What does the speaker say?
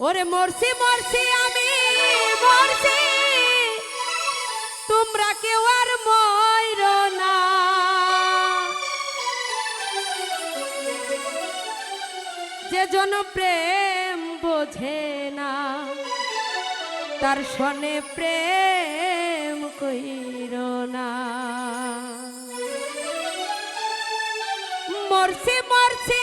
ওরে মরছি মরছি আমি, মরছি। তোমরা কেউ আর ময়ূর না। যে জন প্রেম বোঝে না, তার সনে প্রেম কইর না। মরছি মরছি